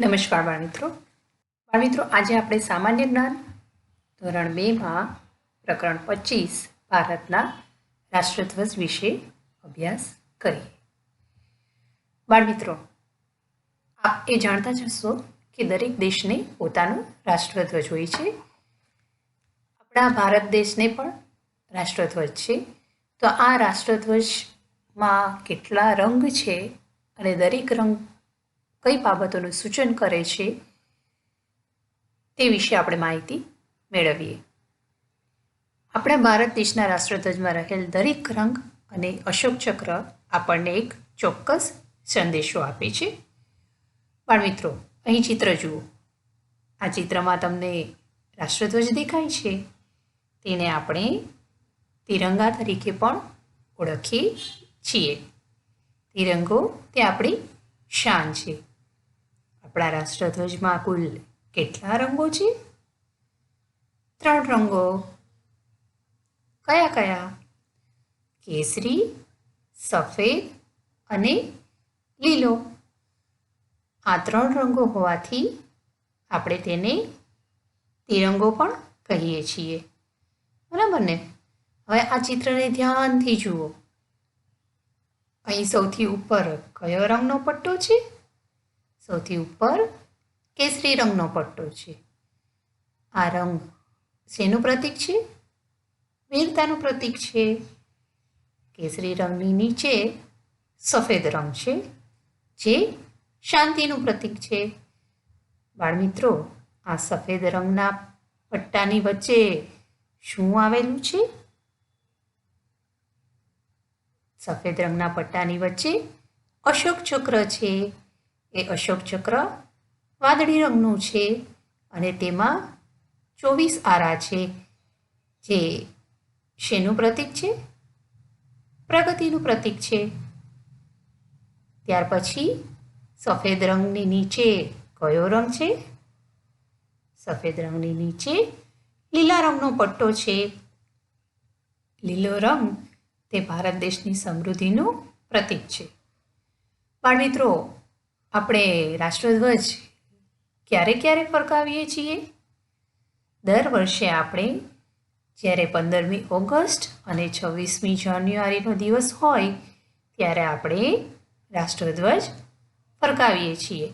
નમસ્કાર બાળમિત્રો બાળમિત્રો આજે આપણે સામાન્ય જ્ઞાન ધોરણ બેમાં પ્રકરણ પચીસ ભારતના રાષ્ટ્રધ્વજ વિશે અભ્યાસ કરીએ. બાળમિત્રો આપ એ જાણતા જ હશો કે દરેક દેશને પોતાનો રાષ્ટ્રધ્વજ હોય છે. આપણા ભારત દેશને પણ રાષ્ટ્રધ્વજ છે. તો આ રાષ્ટ્રધ્વજમાં કેટલા રંગ છે અને દરેક રંગ કઈ બાબતોનું સૂચન કરે છે તે વિશે આપણે માહિતી મેળવીએ. આપણા ભારત દેશના રાષ્ટ્રધ્વજમાં રહેલ દરેક રંગ અને અશોક ચક્ર આપણને એક ચોક્કસ સંદેશો આપે છે. બાળમિત્રો અહીં ચિત્ર જુઓ. આ ચિત્રમાં તમને રાષ્ટ્રધ્વજ દેખાય છે. તેને આપણે તિરંગા તરીકે પણ ઓળખીએ છીએ. તિરંગો તે આપણી શાન છે. આપણા રાષ્ટ્રધ્વજમાં કુલ કેટલા રંગો છે? ત્રણ રંગો. કયા કયા? કેસરી, સફેદ અને લીલો. આ ત્રણ રંગો હોવાથી આપણે તેને તિરંગો પણ કહીએ છીએ. બરાબર ને? હવે આ ચિત્રને ધ્યાનથી જુઓ. અહીં સૌથી ઉપર કયો રંગનો પટ્ટો છે? સૌથી ઉપર કેસરી રંગનો પટ્ટો છે. આ રંગ શેનું પ્રતીક છે? વીરતાનું પ્રતીક છે. કેસરી રંગની નીચે સફેદ રંગ છે, જે શાંતિનું પ્રતીક છે. બાળમિત્રો, આ સફેદ રંગના પટ્ટાની વચ્ચે શું આવેલું છે? સફેદ રંગના પટ્ટાની વચ્ચે અશોક ચક્ર છે. એ અશોક ચક્ર વાદળી રંગનું છે અને તેમાં ચોવીસ આરા છે, જે શેનું પ્રતીક છે? પ્રગતિનું પ્રતીક છે. ત્યાર પછી સફેદ રંગની નીચે કયો રંગ છે? સફેદ રંગની નીચે લીલા રંગનો પટ્ટો છે. લીલો રંગ તે ભારત દેશની સમૃદ્ધિનું પ્રતીક છે. બાળમિત્રો આપણે રાષ્ટ્રધ્વજ ક્યારે ક્યારે ફરકાવીએ છીએ? દર વર્ષે આપણે, જ્યારે પંદરમી ઓગસ્ટ અને છવ્વીસમી જાન્યુઆરીનો દિવસ હોય, ત્યારે આપણે રાષ્ટ્રધ્વજ ફરકાવીએ છીએ.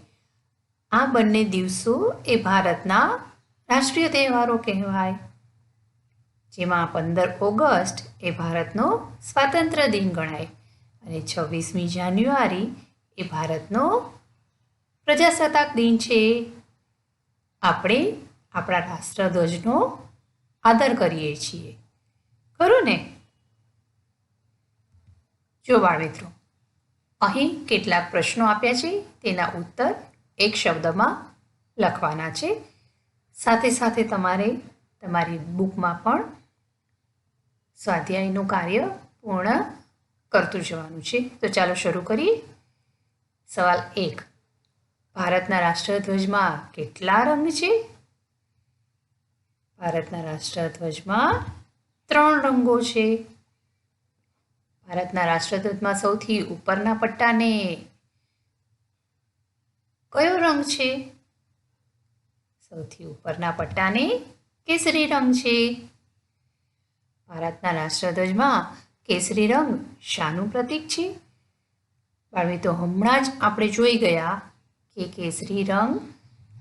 આ બંને દિવસો એ ભારતના રાષ્ટ્રીય તહેવારો કહેવાય. જેમાં પંદર ઓગસ્ટ એ ભારતનો સ્વાતંત્ર્ય દિન ગણાય અને છવ્વીસમી જાન્યુઆરી એ ભારતનો પ્રજાસત્તાક દિન છે. આપણે આપણા રાષ્ટ્રધ્વજનો આદર કરીએ છીએ. ખરું ને? જો બાળમિત્રો, અહીં કેટલાક પ્રશ્નો આપ્યા છે, તેના ઉત્તર એક શબ્દમાં લખવાના છે. સાથે સાથે તમારે તમારી બુકમાં પણ સ્વાધ્યાયનું કાર્ય પૂર્ણ કરતું જવાનું છે. તો ચાલો શરૂ કરીએ. સવાલ એક. ભારતના રાષ્ટ્રધ્વજમાં કેટલા રંગ છે? ભારતના રાષ્ટ્રધ્વજમાં ત્રણ રંગો છે. ભારતના રાષ્ટ્રધ્વજમાં સૌથી ઉપરના પટ્ટાને કયો રંગ છે? સૌથી ઉપરના પટ્ટાને કેસરી રંગ છે. ભારતના રાષ્ટ્રધ્વજમાં કેસરી રંગ શાનું પ્રતીક છે. બાળવી તો હમણાં જ આપણે જોઈ ગયા કે કેસરી રંગ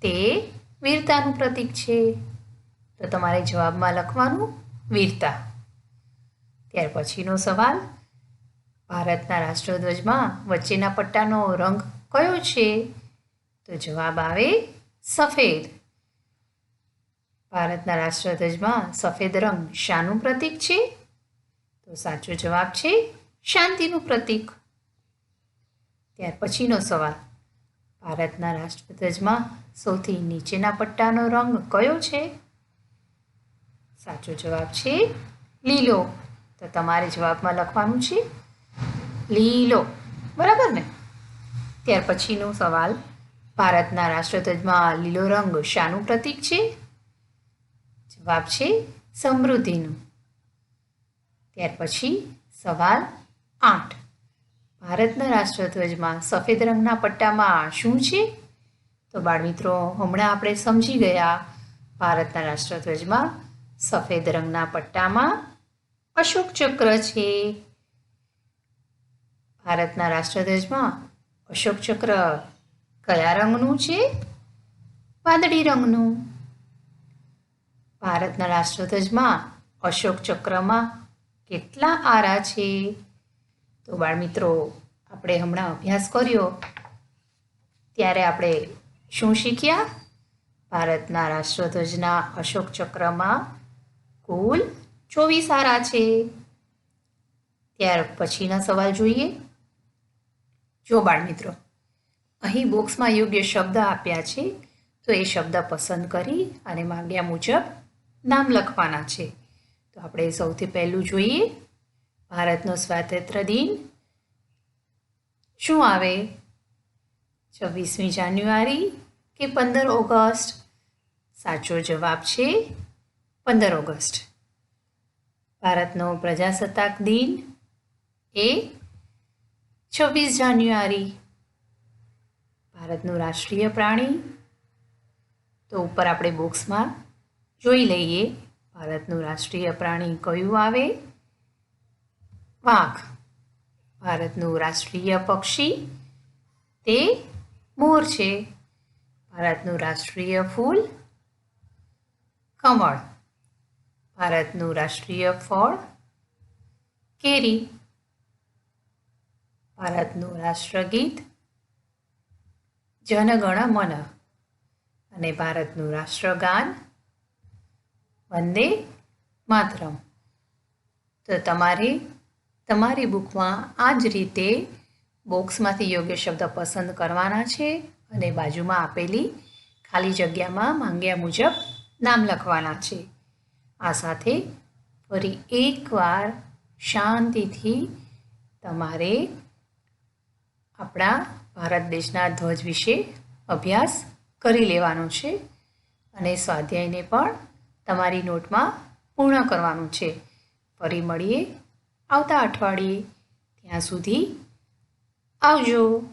તે વીરતાનું પ્રતીક છે. તો તમારે જવાબમાં લખવાનું વીરતા. ત્યાર પછીનો સવાલ, ભારતના રાષ્ટ્રધ્વજમાં વચ્ચેના પટ્ટાનો રંગ કયો છે? તો જવાબ આવે સફેદ. ભારતના રાષ્ટ્રધ્વજમાં સફેદ રંગ શાનું પ્રતીક છે? તો સાચો જવાબ છે, શાંતિનું પ્રતીક. ત્યાર પછીનો સવાલ ભારતના રાષ્ટ્રધ્વજમાં સૌથી નીચેના પટ્ટાનો રંગ કયો છે? સાચો જવાબ છે લીલો. તો તમારે જવાબમાં લખવાનું છે લીલો. બરાબર ને? ત્યાર પછીનો સવાલ. ભારતના રાષ્ટ્રધ્વજમાં લીલો રંગ શાનું પ્રતીક છે? જવાબ છે સમૃદ્ધિનું. ત્યાર પછી સવાલ આઠ. ભારતના રાષ્ટ્રધ્વજમાં સફેદ રંગના પટ્ટામાં શું છે? તો બાળમિત્રો, હમણાં આપણે સમજી ગયા ભારતના રાષ્ટ્રધ્વજમાં સફેદ રંગના પટ્ટામાં અશોક ચક્ર છે. ભારતના રાષ્ટ્રધ્વજમાં અશોક ચક્ર કયા રંગનું છે? વાદળી રંગનું. ભારતના રાષ્ટ્રધ્વજમાં અશોક ચક્રમાં કેટલા આરા છે? તો બાળમિત્રો, આપણે હમણાં અભ્યાસ કર્યો. ત્યારે આપણે શું શીખ્યા? ભારતના રાષ્ટ્રધ્વજના અશોક ચક્રમાં કુલ ચોવીસ આરા છે. ત્યાર પછીના સવાલ જોઈએ. જો બાળમિત્રો, અહીં બોક્સમાં યોગ્ય શબ્દ આપ્યા છે, તો એ શબ્દ પસંદ કરી અને માંગ્યા મુજબ નામ લખવાના છે. તો આપણે સૌથી પહેલું જોઈએ. ભારતનો સ્વાતંત્ર્ય દિન શું આવે? છવ્વીસમી જાન્યુઆરી કે પંદર ઓગસ્ટ? સાચો જવાબ છે પંદર ઓગસ્ટ. ભારતનો પ્રજાસત્તાક દિન એ છવ્વીસ જાન્યુઆરી. ભારતનું રાષ્ટ્રીય પ્રાણી? તો ઉપર આપણે બોક્સમાં જોઈ લઈએ. ભારતનું રાષ્ટ્રીય પ્રાણી કયું આવે? વાઘ. ભારતનું રાષ્ટ્રીય પક્ષી તે મોર છે. ભારતનું રાષ્ટ્રીય ફૂલ કમળ. ભારતનું રાષ્ટ્રીય ફળ કેરી. ભારતનું રાષ્ટ્રગીત જનગણ મન. અને ભારતનું રાષ્ટ્રગાન વંદે માતરમ. તો તમારે તમારી બુકમાં આ જ રીતે બોક્સમાંથી યોગ્ય શબ્દ પસંદ કરવાના છે અને બાજુમાં આપેલી ખાલી જગ્યામાં માંગ્યા મુજબ નામ લખવાના છે. આ સાથે ફરી એકવાર શાંતિથી તમારે આપણા ભારત દેશના ધ્વજ વિશે અભ્યાસ કરી લેવાનો છે અને સ્વાધ્યાયને પણ તમારી નોટમાં પૂર્ણ કરવાનું છે. ફરી મળીએ આવતા અઠવાડિયે ત્યાં સુધી આવજો.